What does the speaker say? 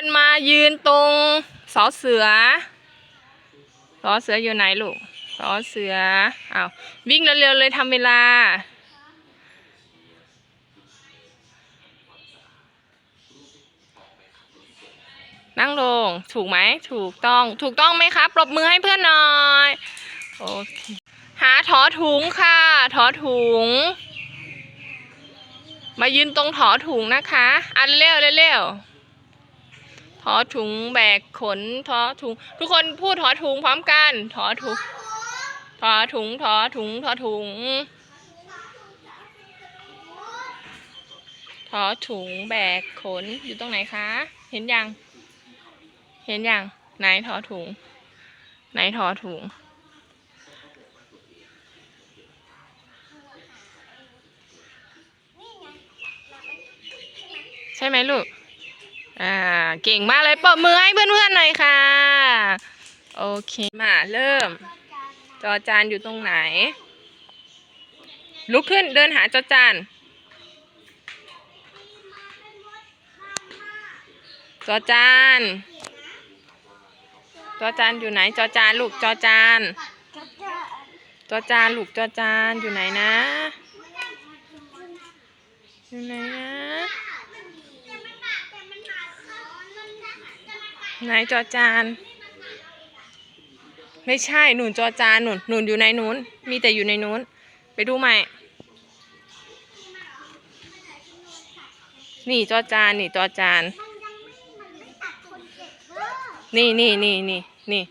กันมายืนตรงสอเสือสอเสืออยู่ไหนลูกสอเสืออ้าววิ่งเร็วๆเลยทำเวลา นั่งลง ถูกไหม ถูกต้อง ถูกต้องไหมครับ ปรบมือให้เพื่อนหน่อย โอเค หาถอถุงค่ะ ถอถุง มายืนตรงถอถุงนะคะ อันเร็วเร็ว อถุงแบกขนถอถุง ทุกคนพูดถอถุงพร้อมกันถอถุงถอถุงถอถุงถอถุงถอถุงแบกขนอยู่ตรงไหนคะ เห็นยัง เห็นยังไหนถอถุง ไหนถอถุง ใช่ไหมลูก อ่าเก่งมากเลยปรบมือให้เพื่อนๆหน่อยค่ะ โอเคมาเริ่ม จอจานอยู่ตรงไหน ลุกขึ้นเดินหาจอจานจอจานจอจานอยู่ไหนจอจานลูกจอจานจอจานลูกจอจานอยู่ไหนนะ อยู่ไหนนะ นายจอจาน ไม่ใช่หนุนจอจานหนุนหนุนอยู่ในนู้น มีแต่อยู่ในนู้น ไปดูใหม่ นี่จอจานนี่จอจาน นี่นี่นี่นี่นี่